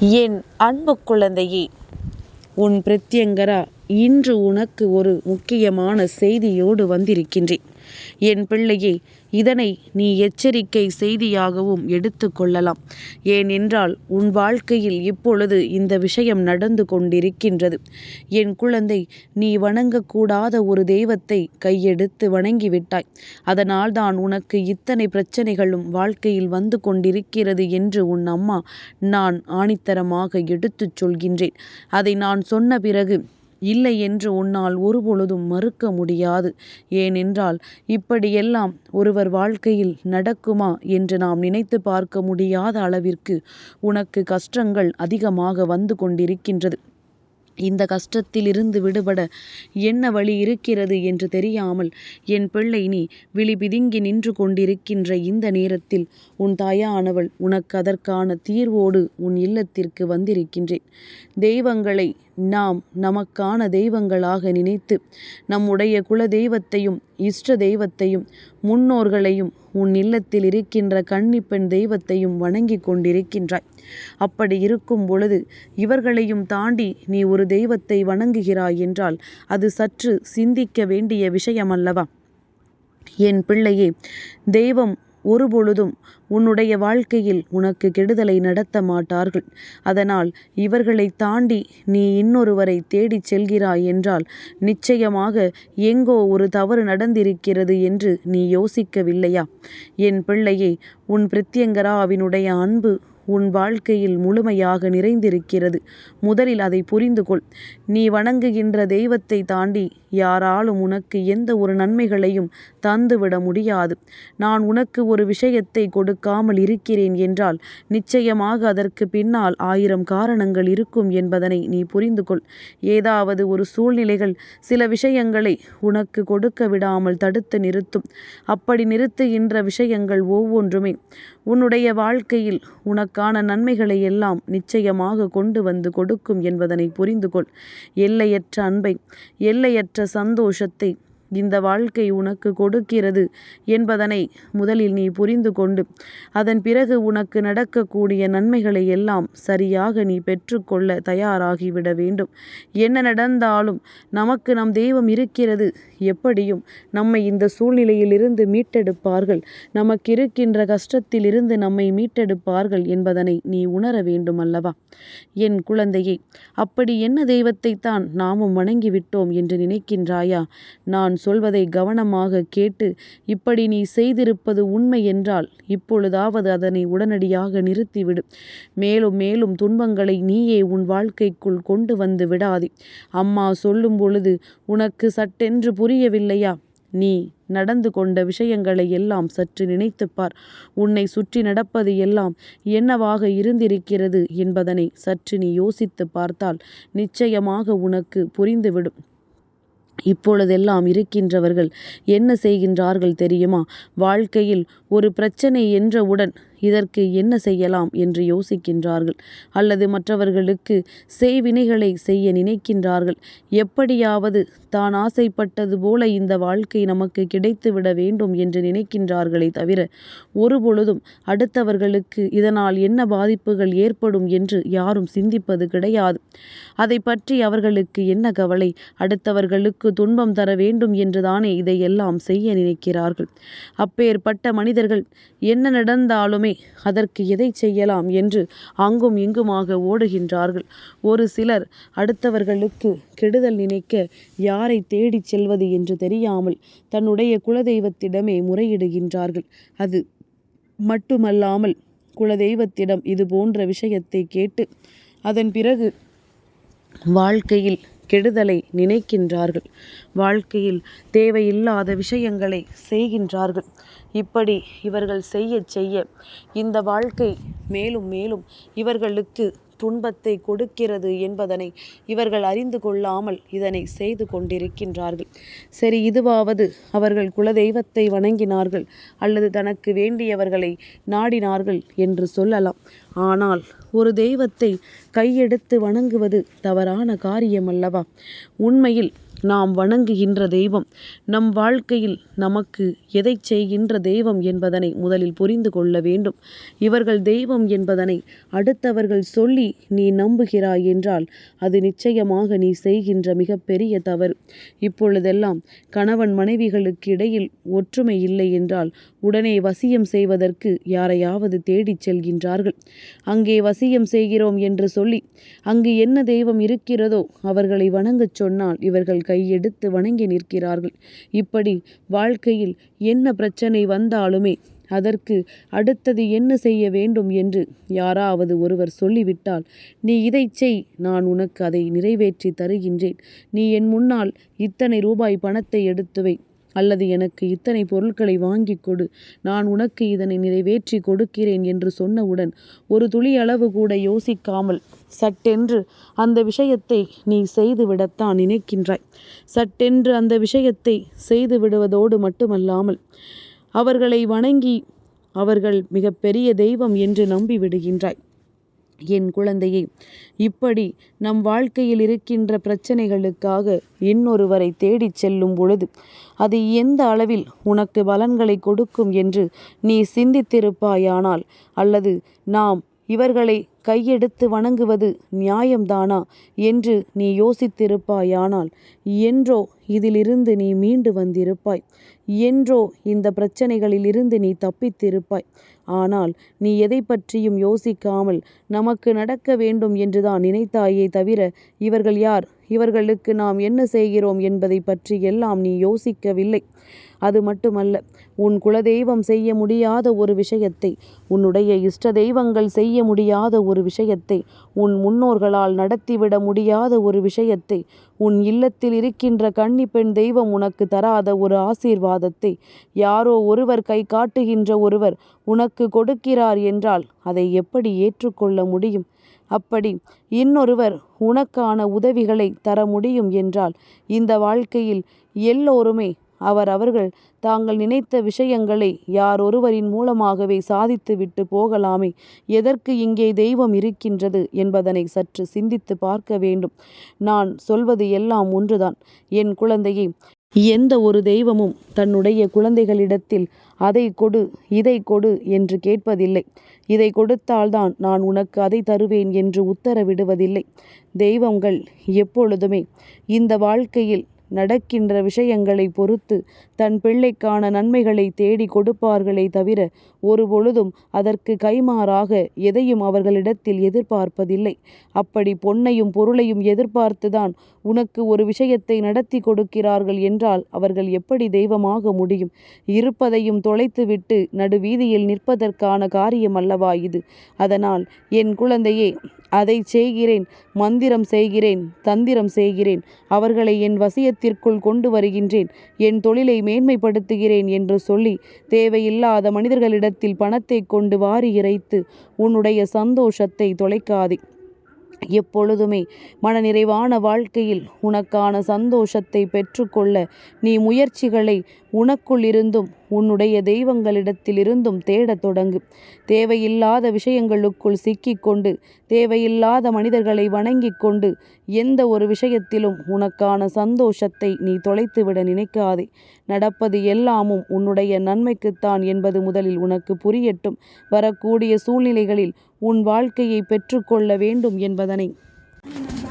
என் அன்பு குழந்தையே உன் பிரத்யங்கரா இன்று உனக்கு ஒரு முக்கியமான செய்தியோடு வந்திருக்கின்றேன். என் பிள்ளையே இதனை நீ எச்சரிக்கை செய்தியாகவும் எடுத்து கொள்ளலாம். ஏனென்றால் உன் வாழ்க்கையில் இப்பொழுது இந்த விஷயம் நடந்து கொண்டிருக்கின்றது. என் குழந்தை நீ வணங்கக்கூடாத ஒரு தெய்வத்தை கையெடுத்து வணங்கிவிட்டாய். அதனால் தான் உனக்கு இத்தனை பிரச்சனைகளும் வாழ்க்கையில் வந்து கொண்டிருக்கிறது என்று உன் அம்மா நான் ஆணித்தரமாக எடுத்துச் சொல்கின்றேன். அதை நான் சொன்ன பிறகு இல்லை என்று உன்னால் ஒருபொழுதும் மறுக்க முடியாது. ஏனென்றால் இப்படியெல்லாம் ஒருவர் வாழ்க்கையில் நடக்குமா என்று நாம் நினைத்து பார்க்க முடியாத அளவிற்கு உனக்கு கஷ்டங்கள் அதிகமாக வந்து கொண்டிருக்கின்றது. இந்த கஷ்டத்திலிருந்து விடுபட என்ன வழி இருக்கிறது என்று தெரியாமல் என் பிள்ளை நீ விழி பிதுங்கி நின்று கொண்டிருக்கின்ற இந்த நேரத்தில் உன் தாயானவள் உனக்கு அதற்கான தீர்வோடு உன் இல்லத்திற்கு வந்திருக்கின்றேன். தெய்வங்களை நாம் நமக்கான தெய்வங்களாக நினைத்து நம்முடைய குல தெய்வத்தையும் இஷ்ட தெய்வத்தையும் முன்னோர்களையும் உன் இல்லத்தில் இருக்கின்ற கன்னிப்பெண் தெய்வத்தையும் வணங்கி கொண்டிருக்கின்றாய். அப்படி இருக்கும் பொழுது இவர்களையும் தாண்டி நீ ஒரு தெய்வத்தை வணங்குகிறாய் என்றால் அது சற்று சிந்திக்க வேண்டிய விஷயமல்லவா? என் பிள்ளையே தெய்வம் ஒருபொழுதும் உன்னுடைய வாழ்க்கையில் உனக்கு கெடுதலை நடத்த மாட்டார்கள். அதனால் இவர்களை தாண்டி நீ இன்னொருவரை தேடிச் செல்கிறாய் என்றால் நிச்சயமாக எங்கோ ஒரு தவறு நடந்திருக்கிறது என்று நீ யோசிக்கவில்லையா? என் பிள்ளையே உன் பிரித்யங்கராவினுடைய அன்பு உன் வாழ்க்கையில் முழுமையாக நிறைந்திருக்கிறது. முதலில் அதை புரிந்து கொள் நீ வணங்குகின்ற தெய்வத்தை தாண்டி யாராலும் உனக்கு எந்த ஒரு நன்மைகளையும் தந்துவிட முடியாது. நான் உனக்கு ஒரு விஷயத்தை கொடுக்காமல் இருக்கிறேன் என்றால் நிச்சயமாக அதற்கு பின்னால் ஆயிரம் காரணங்கள் இருக்கும் என்பதனை நீ புரிந்து கொள் ஏதாவது ஒரு சூழ்நிலைகள் சில விஷயங்களை உனக்கு கொடுக்க விடாமல் தடுத்து நிறுத்தும். அப்படி நிறுத்துகின்ற விஷயங்கள் ஒவ்வொன்றுமே உன்னுடைய வாழ்க்கையில் உனக்கான நன்மைகளை எல்லாம் நிச்சயமாக கொண்டு வந்து கொடுக்கும் என்பதனை புரிந்து கொள் எல்லையற்ற அன்பை எல்லையற்ற சந்தோஷத்தை இந்த வாழ்க்கை உனக்கு கொடுக்கிறது என்பதனை முதலில் நீ புரிந்து கொண்டு அதன் பிறகு உனக்கு நடக்கக்கூடிய நன்மைகளை எல்லாம் சரியாக நீ பெற்றுக்கொள்ள தயாராகிவிட வேண்டும். என்ன நடந்தாலும் நமக்கு நம் தெய்வம் இருக்கிறது எப்படியும் நம்மை இந்த சூழ்நிலையிலிருந்து மீட்டெடுப்பார்கள். நமக்கு இருக்கின்ற கஷ்டத்திலிருந்து நம்மை மீட்டெடுப்பார்கள் என்பதனை நீ உணர வேண்டும் அல்லவா என் குழந்தையே அப்படி என்ன தெய்வத்தைத்தான் நாமும் வணங்கிவிட்டோம் என்று நினைக்கின்றாயா? நான் சொல்வதை கவனமாக கேட்டு இப்படி நீ செய்திருப்பது உண்மை என்றால் இப்பொழுதாவது அதனை உடனடியாக நிறுத்திவிடு. மேலும் மேலும் துன்பங்களை நீயே உன் வாழ்க்கைக்குள் கொண்டு வந்து விடாதே. அம்மா சொல்லும் பொழுது உனக்கு சட்டென்று புரியவில்லையா? நீ நடந்து கொண்ட விஷயங்களை எல்லாம் சற்று நினைத்துப்பார் உன்னை சுற்றி நடப்பது எல்லாம் என்னவாக இருந்திருக்கிறது என்பதனை சற்று நீ யோசித்து பார்த்தால் நிச்சயமாக உனக்கு புரிந்துவிடும். இப்பொழுதெல்லாம் இருக்கின்றவர்கள் என்ன செய்கின்றார்கள் தெரியுமா? வாழ்க்கையில் ஒரு பிரச்சனை என்றவுடன் இதற்கு என்ன செய்யலாம் என்று யோசிக்கின்றார்கள். அல்லது மற்றவர்களுக்கு செய்வினைகளை செய்ய நினைக்கின்றார்கள். எப்படியாவது தான் ஆசைப்பட்டது போல இந்த வாழ்க்கை நமக்கு கிடைத்துவிட வேண்டும் என்று நினைக்கின்றார்களே தவிர ஒருபொழுதும் அடுத்தவர்களுக்கு இதனால் என்ன பாதிப்புகள் ஏற்படும் என்று யாரும் சிந்திப்பது கிடையாது. அதை பற்றி அவர்களுக்கு என்ன கவலை? அடுத்தவர்களுக்கு துன்பம் தர வேண்டும் என்றுதானே இதையெல்லாம் செய்ய நினைக்கிறார்கள். அப்பேற்பட்ட மனிதர்கள் என்ன நடந்தாலுமே அதற்கு எதை செய்யலாம் என்று அங்கும் இங்குமாக ஓடுகின்றார்கள். ஒரு சிலர் அடுத்தவர்களுக்கு கெடுதல் நினைக்க யாரை தேடிச் செல்வது என்று தெரியாமல் தன்னுடைய குலதெய்வத்திடமே முறையிடுகின்றார்கள். அது மட்டுமல்லாமல் குலதெய்வத்திடம் இது போன்ற விஷயத்தை கேட்டு அதன் பிறகு வாழ்க்கையில் கெடுதலை நினைக்கின்றார்கள். வாழ்க்கையில் தேவையில்லாத விஷயங்களை செய்கின்றார்கள். இப்படி இவர்கள் செய்ய செய்ய இந்த வாழ்க்கை மேலும் மேலும் இவர்களுக்கு துன்பத்தை கொடுக்கிறது என்பதனை இவர்கள் அறிந்து கொள்ளாமல் இதனை செய்து கொண்டிருக்கின்றார்கள். சரி இதுவாவது அவர்கள் குலதெய்வத்தை வணங்கினார்கள் அல்லது தனக்கு வேண்டியவர்களை நாடினார்கள் என்று சொல்லலாம். ஆனால் ஒரு தெய்வத்தை கையெடுத்து வணங்குவது தவறான காரியமல்லவா? உண்மையில் நாம் வணங்குகின்ற தெய்வம் நம் வாழ்க்கையில் நமக்கு எதை செய்கின்ற தெய்வம் என்பதனை முதலில் புரிந்து கொள்ள வேண்டும். இவர்கள் தெய்வம் என்பதனை அடுத்தவர்கள் சொல்லி நீ நம்புகிறாய் என்றால் அது நிச்சயமாக நீ செய்கின்ற மிகப்பெரிய தவறு. இப்பொழுதெல்லாம் கணவன் மனைவிகளுக்கு இடையில் ஒற்றுமை இல்லை என்றால் உடனே வசியம் செய்வதற்கு யாரையாவது தேடிச் செல்கின்றார்கள். அங்கே வசியம் செய்கிறோம் என்று சொல்லி அங்கு என்ன தெய்வம் இருக்கிறதோ அவர்களை வணங்கச் சொன்னால் இவர்கள் கையெடுத்து வணங்கி நிற்கிறார்கள். இப்படி வாழ்க்கையில் என்ன பிரச்சனை வந்தாலுமே அதற்கு அடுத்தது என்ன செய்ய வேண்டும் என்று யாராவது ஒருவர் சொல்லிவிட்டால் நீ இதை செய் நான் உனக்கு அதை நிறைவேற்றி தருகின்றேன். நீ என் முன்னால் இத்தனை ரூபாய் பணத்தை எடுத்துவை அல்லது எனக்கு இத்தனை பொருட்களை வாங்கி கொடு. நான் உனக்கு இதனை நிறைவேற்றி கொடுக்கிறேன் என்று சொன்னவுடன் ஒரு துளி அளவு கூட யோசிக்காமல் சட்டென்று அந்த விஷயத்தை நீ செய்துவிடத்தான் நினைக்கின்றாய். சட்டென்று அந்த விஷயத்தை செய்து விடுவதோடு மட்டுமல்லாமல் அவர்களை வணங்கி அவர்கள் மிகப்பெரிய தெய்வம் என்று நம்பி விடுகின்றாய் என் குழந்தையே இப்படி நம் வாழ்க்கையில் இருக்கின்ற பிரச்சனைகளுக்காக இன்னொருவரை தேடிச் செல்லும் பொழுது அது எந்த அளவில் உனக்கு பலன்களை கொடுக்கும் என்று நீ சிந்தித்திருப்பாயானால் அல்லது நாம் இவர்களை கையெடுத்து வணங்குவது நியாயம்தானா? என்று நீ யோசித்திருப்பாயானால் என்றோ இதிலிருந்து நீ மீண்டு வந்திருப்பாய். என்றோ இந்த பிரச்சனைகளிலிருந்து நீ தப்பித்திருப்பாய். ஆனால் நீ எதை பற்றியும் யோசிக்காமல் நமக்கு நடக்க வேண்டும் என்றுதான் நினைத்தாயே தவிர இவர்கள் யார்? இவர்களுக்கு நாம் என்ன செய்கிறோம் என்பதை பற்றி எல்லாம் நீ யோசிக்கவில்லை. அது மட்டுமல்ல உன் குலதெய்வம் செய்ய முடியாத ஒரு விஷயத்தை உன்னுடைய இஷ்ட தெய்வங்கள் செய்ய முடியாத ஒரு விஷயத்தை உன் முன்னோர்களால் நடத்திவிட முடியாத ஒரு விஷயத்தை உன் இல்லத்தில் இருக்கின்ற கன்னி பெண் தெய்வம் உனக்கு தராத ஒரு ஆசீர்வாதத்தை யாரோ ஒருவர் கை காட்டுகின்ற ஒருவர் உனக்கு கொடுக்கிறார் என்றால் அதை எப்படி ஏற்றுக்கொள்ள முடியும்? அப்படி இன்னொருவர் உனக்கான உதவிகளை தர முடியும் என்றால் இந்த வாழ்க்கையில் எல்லோருமே அவர் அவர்கள் தாங்கள் நினைத்த விஷயங்களை யாரொருவரின் மூலமாகவே சாதித்துவிட்டு போகலாமே எதற்கு இங்கே தெய்வம் இருக்கின்றது என்பதனை சற்று சிந்தித்து பார்க்க வேண்டும். நான் சொல்வது எல்லாம் ஒன்றுதான். என் குழந்தையை எந்த ஒரு தெய்வமும் தன்னுடைய குழந்தைகளிடத்தில் அதை கொடு இதை கொடு என்று கேட்பதில்லை. இதை கொடுத்தால்தான் நான் உனக்கு அதை தருவேன் என்று உத்தரவிடுவதில்லை. தெய்வங்கள் எப்பொழுதுமே இந்த வாழ்க்கையில் நடக்கின்ற விஷயங்களை பொறுத்து தன் பிள்ளைக்கான நன்மைகளை தேடி கொடுப்பார்களே தவிர ஒருபொழுதும் அதற்கு கைமாறாக எதையும் அவர்களிடத்தில் எதிர்பார்ப்பதில்லை. அப்படி பொன்னையும் பொருளையும் எதிர்பார்த்துதான் உனக்கு ஒரு விஷயத்தை நடத்தி கொடுக்கிறார்கள் என்றால் அவர்கள் எப்படி தெய்வமாக முடியும்? இருப்பதையும் தொலைத்துவிட்டு நடுவீதியில் நிற்பதற்கான காரியம் அல்லவா இது? அதனால் என் குழந்தையே அதை செய்கிறேன் மந்திரம் செய்கிறேன் தந்திரம் செய்கிறேன் அவர்களை என் வசியத்திற்குள் கொண்டு வருகின்றேன். என் தொழிலை மேன்மைப்படுத்துகிறேன் என்று சொல்லி தேவையில்லாத மனிதர்களிடத்தில் பணத்தை கொண்டு வாரி இறைத்து உன்னுடைய சந்தோஷத்தை தொலைக்காதே. எப்பொழுதுமே மனநிறைவான வாழ்க்கையில் உனக்கான சந்தோஷத்தை பெற்றுக்கொள்ள நீ முயற்சிகளை உனக்குள் இருந்தும் உன்னுடைய தெய்வங்களிடத்திலிருந்தும் தேடத் தொடங்கு. தேவையில்லாத விஷயங்களுக்குள் சிக்கிக்கொண்டு தேவையில்லாத மனிதர்களை வணங்கிக் கொண்டு எந்த ஒரு விஷயத்திலும் உனக்கான சந்தோஷத்தை நீ தொலைத்துவிட நினைக்காதே. நடப்பது எல்லாமும் உன்னுடைய நன்மைக்குத்தான் என்பது முதலில் உனக்கு புரியட்டும். வரக்கூடிய சூழ்நிலைகளில் உன் வாழ்க்கையை பெற்றுக்கொள்ள வேண்டும் என்பதனை.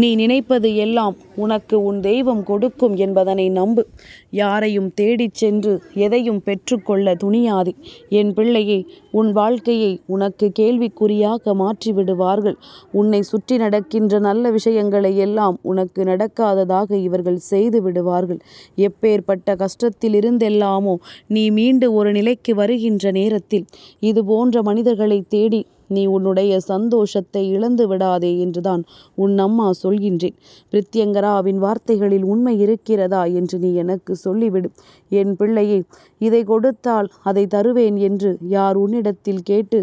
நீ நினைப்பது எல்லாம் உனக்கு உன் தெய்வம் கொடுக்கும் என்பதனை நம்பு. யாரையும் தேடிச் சென்று எதையும் பெற்றுக்கொள்ள துணியாதே. என் பிள்ளையே உன் வாழ்க்கையை உனக்கு கேள்விக்குறியாக மாற்றிவிடுவார்கள். உன்னை சுற்றி நடக்கின்ற நல்ல விஷயங்களை எல்லாம் உனக்கு நடக்காததாக இவர்கள் செய்து விடுவார்கள். எப்பேற்பட்ட கஷ்டத்தில் இருந்தெல்லாமோ நீ மீண்டு ஒரு நிலைக்கு வருகின்ற நேரத்தில் இது போன்ற மனிதர்களை தேடி நீ உன்னுடைய சந்தோஷத்தை இழந்து விடாதே என்றுதான் உன் அம்மா சொல்கின்றேன். பிரித்யங்கராவின் வார்த்தைகளில் உண்மை இருக்கிறதா என்று நீ எனக்கு சொல்லிவிடு. என் பிள்ளையே இதை கொடுத்தால் அதை தருவேன் என்று யார் உன்னிடத்தில் கேட்டு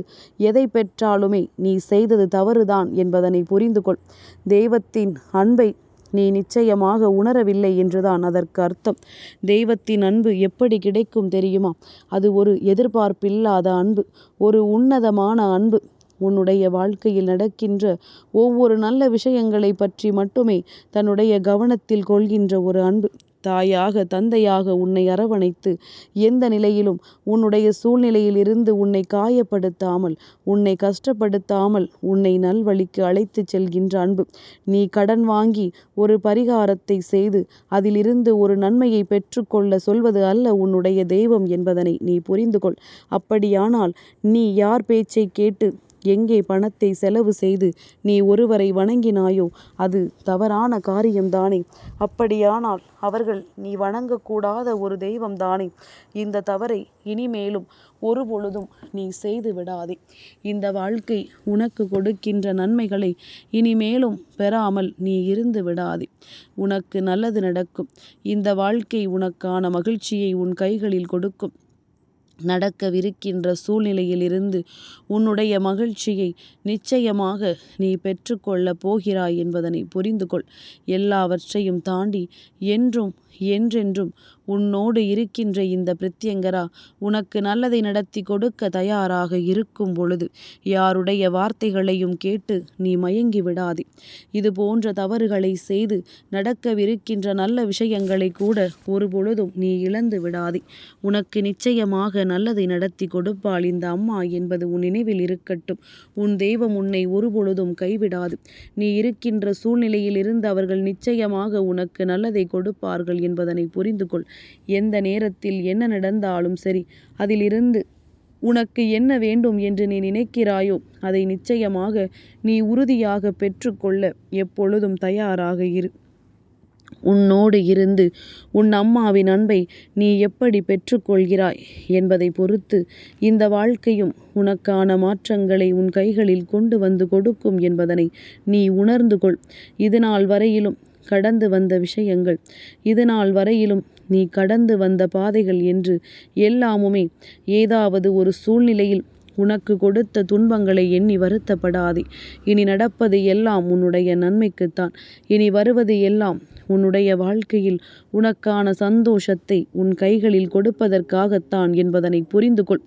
எதை பெற்றாலுமே நீ செய்தது தவறுதான் என்பதனை புரிந்து கொள் தெய்வத்தின் அன்பை நீ நிச்சயமாக உணரவில்லை என்றுதான் அதற்கு அர்த்தம். தெய்வத்தின் அன்பு எப்படி கிடைக்கும் தெரியுமா? அது ஒரு எதிர்பார்ப்பில்லாத அன்பு ஒரு உன்னதமான அன்பு. உன்னுடைய வாழ்க்கையில் நடக்கின்ற ஒவ்வொரு நல்ல விஷயங்களை பற்றி மட்டுமே தன்னுடைய கவனத்தில் கொள்கின்ற ஒரு அன்பு. தாயாக தந்தையாக உன்னை அரவணைத்து எந்த நிலையிலும் உன்னுடைய சூழ்நிலையில் இருந்து உன்னை காயப்படுத்தாமல் உன்னை கஷ்டப்படுத்தாமல் உன்னை நல்வழிக்கு அழைத்து செல்கின்ற அன்பு. நீ கடன் வாங்கி ஒரு பரிகாரத்தை செய்து அதிலிருந்து ஒரு நன்மையை பெற்றுக்கொள்ள சொல்வது அல்ல உன்னுடைய தெய்வம் என்பதனை நீ புரிந்து கொள் அப்படியானால் நீ யார் பேச்சை கேட்டு எங்கே பணத்தை செலவு செய்து நீ ஒருவரை வணங்கினாயோ அது தவறான காரியம்தானே. அப்படியானால் அவர்கள் நீ வணங்கக்கூடாத ஒரு தெய்வம்தானே. இந்த தவறை இனிமேலும் ஒரு பொழுதும் நீ செய்து விடாதே. இந்த வாழ்க்கை உனக்கு கொடுக்கின்ற நன்மைகளை இனிமேலும் பெறாமல் நீ இருந்து விடாதே. உனக்கு நல்லது நடக்கும். இந்த வாழ்க்கை உனக்கான மகிழ்ச்சியை உன் கைகளில் கொடுக்கும். நடக்கவிருக்கின்ற சூழ்நிலையிலிருந்து உன்னுடைய மகிழ்ச்சியை நிச்சயமாக நீ பெற்றுக்கொள்ளப் போகிறாய் என்பதனை புரிந்து கொள் எல்லாவற்றையும் தாண்டி என்றும் என்றென்றும் உன்னோடு இருக்கின்ற இந்த பிரத்யங்கரா உனக்கு நல்லதை நடத்தி கொடுக்க தயாராக இருக்கும் பொழுது யாருடைய வார்த்தைகளையும் கேட்டு நீ மயங்கி விடாதே. இது போன்ற தவறுகளை செய்து நடக்கவிருக்கின்ற நல்ல விஷயங்களை கூட ஒரு பொழுதும் நீ இழந்து விடாதே. உனக்கு நிச்சயமாக நல்லதை நடத்தி கொடுப்பாள் இந்த அம்மா என்பது உன் நினைவில் இருக்கட்டும். உன் தெய்வம் உன்னை ஒரு பொழுதும் கைவிடாது. நீ இருக்கின்ற சூழ்நிலையில் இருந்து அவர்கள் நிச்சயமாக உனக்கு நல்லதை கொடுப்பார்கள் என்பதனை புரிந்து கொள். எந்த நேரத்தில் என்ன நடந்தாலும் சரி அதிலிருந்து உனக்கு என்ன வேண்டும் என்று நீ நினைக்கிறாயோ அதை நிச்சயமாக நீ உறுதியாக பெற்றுக்கொள்ள எப்பொழுதும் தயாராக இரு. உன்னோடு இருந்து உன் அம்மாவின் அன்பை நீ எப்படி பெற்றுக்கொள்கிறாய் என்பதை பொறுத்து இந்த வாழ்க்கையும் உனக்கான மாற்றங்களை உன் கைகளில் கொண்டு வந்து கொடுக்கும் என்பதனை நீ உணர்ந்து கொள். இதுநாள் வரையிலும் கடந்து வந்த விஷயங்கள். இதுநாள் வரையிலும் நீ கடந்து வந்த பாதைகள் என்று எல்லாமுமே ஏதாவது ஒரு சூழ்நிலையில் உனக்கு கொடுத்த துன்பங்களை எண்ணி வருத்தப்படாதே. இனி நடப்பது எல்லாம் உன்னுடைய நன்மைக்குத்தான். இனி வருவது எல்லாம் உன்னுடைய வாழ்க்கையில் உனக்கான சந்தோஷத்தை உன் கைகளில் கொடுப்பதற்காகத்தான் என்பதனை புரிந்து கொள்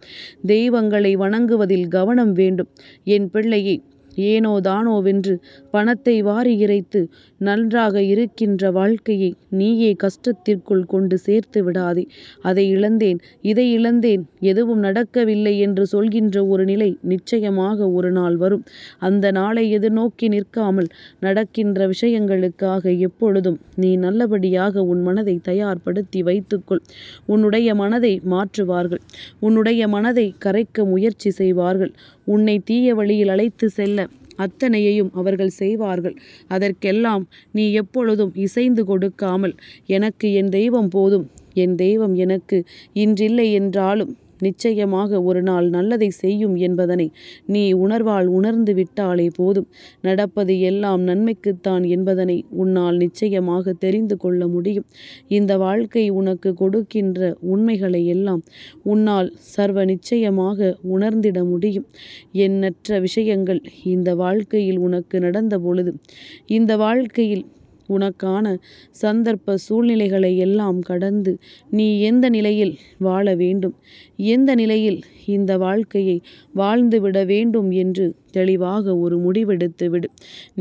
தெய்வங்களை வணங்குவதில் கவனம் வேண்டும். என் பிள்ளையை ஏனோ தானோவென்று பணத்தை வாரி இறைத்து நன்றாக இருக்கின்ற வாழ்க்கையை நீயே கஷ்டத்திற்குள் கொண்டு சேர்த்து விடாதே. அதை இழந்தேன் இதை இழந்தேன் எதுவும் நடக்கவில்லை என்று சொல்கின்ற ஒரு நிலை நிச்சயமாக ஒரு நாள் வரும். அந்த நாளை எதிர்நோக்கி நிற்காமல் நடக்கின்ற விஷயங்களுக்காக எப்பொழுதும் நீ நல்லபடியாக உன் மனதை தயார்படுத்தி வைத்துக்கொள். உன்னுடைய மனதை மாற்றுவார்கள். உன்னுடைய மனதை கரைக்க முயற்சி செய்வார்கள். உன்னை தீய வழியில் அழைத்து செல்ல அத்தனையையும் அவர்கள் செய்வார்கள். அதற்கெல்லாம் நீ எப்பொழுதும் இசைந்து கொடுக்காமல் எனக்கு என் தெய்வம் போதும். என் தெய்வம் எனக்கு இன்றில்லை என்றாலும் நிச்சயமாக ஒரு நாள் நல்லதை செய்யும் என்பதனை நீ உணர்வால் உணர்ந்து விட்டாலே போதும். நடப்பது எல்லாம் நன்மைக்குத்தான் என்பதனை உன்னால் நிச்சயமாக தெரிந்து கொள்ள முடியும். இந்த வாழ்க்கை உனக்கு கொடுக்கின்ற உண்மைகளை எல்லாம் உன்னால் சர்வ நிச்சயமாக உணர்ந்திட முடியும். எண்ணற்ற விஷயங்கள் இந்த வாழ்க்கையில் உனக்கு நடந்த பொழுது இந்த வாழ்க்கையில் உனக்கான சந்தர்ப்ப சூழ்நிலைகளை எல்லாம் கடந்து நீ எந்த நிலையில் வாழ வேண்டும்? எந்த நிலையில் இந்த வாழ்க்கையை வாழ்ந்துவிட வேண்டும் என்று தெளிவாக ஒரு முடிவெடுத்து விடு.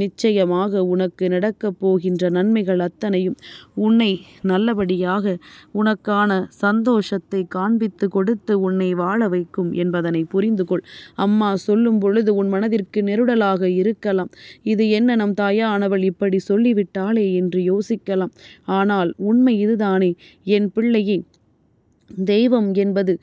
நிச்சயமாக உனக்கு நடக்கப் போகின்ற நன்மைகள் அத்தனையும் உன்னை நல்லபடியாக உனக்கான சந்தோஷத்தை காண்பித்து கொடுத்து உன்னை வாழ வைக்கும் என்பதனை புரிந்து கொள் அம்மா சொல்லும் பொழுது உன் மனதிற்கு நெருடலாக இருக்கலாம். இது என்ன நம் தாயானவள் இப்படி சொல்லிவிட்டாளே என்று யோசிக்கலாம். ஆனால் உண்மை இதுதானே. என் பிள்ளையே தெய்வம் என்பது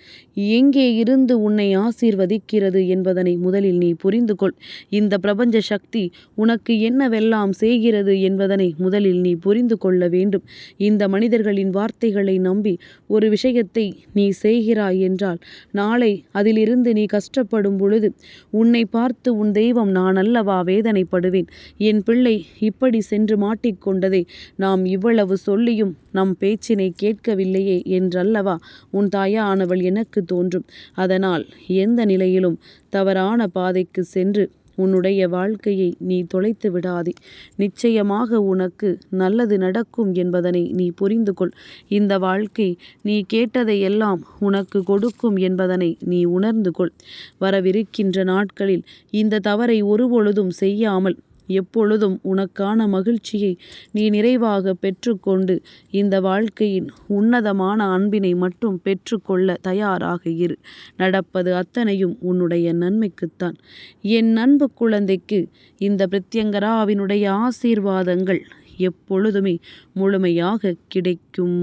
எங்கே இருந்து உன்னை ஆசீர்வதிக்கிறது என்பதனை முதலில் நீ புரிந்து கொள். இந்த பிரபஞ்ச சக்தி உனக்கு என்னவெல்லாம் செய்கிறது என்பதனை முதலில் நீ புரிந்து கொள்ள வேண்டும். இந்த மனிதர்களின் வார்த்தைகளை நம்பி ஒரு விஷயத்தை நீ செய்கிறாய் என்றால் நாளை அதிலிருந்து நீ கஷ்டப்படும் பொழுது உன்னை பார்த்து உன் தெய்வம் நான் அல்லவா வேதனைப்படுவேன்? என் பிள்ளை இப்படி சென்று மாட்டிக்கொண்டதை நாம் இவ்வளவு சொல்லியும் நம் பேச்சினை கேட்கவில்லையே என்றல்லவா? உன் தாயானவள் எனக்கு தோன்றும். அதனால் எந்த நிலையிலும் தவறான பாதைக்கு சென்று உன்னுடைய வாழ்க்கையை நீ தொலைத்து விடாதே. நிச்சயமாக உனக்கு நல்லது நடக்கும் என்பதனை நீ புரிந்து கொள் இந்த வாழ்க்கை நீ கேட்டதை எல்லாம் உனக்கு கொடுக்கும் என்பதனை நீ உணர்ந்து கொள் வரவிருக்கின்ற நாட்களில் இந்த தவறை ஒருபொழுதும் செய்யாமல் எப்பொழுதும் உனக்கான மகிழ்ச்சியை நீ நிறைவாக பெற்றுக்கொண்டு இந்த வாழ்க்கையின் உன்னதமான அன்பினை மட்டும் பெற்றுக்கொள்ள தயாராக இரு. நடப்பது அத்தனையும் உன்னுடைய நன்மைக்குத்தான். என் அன்பு குழந்தைக்கு இந்த பிரத்யங்கராவினுடைய ஆசீர்வாதங்கள் எப்பொழுதுமே முழுமையாக கிடைக்கும்.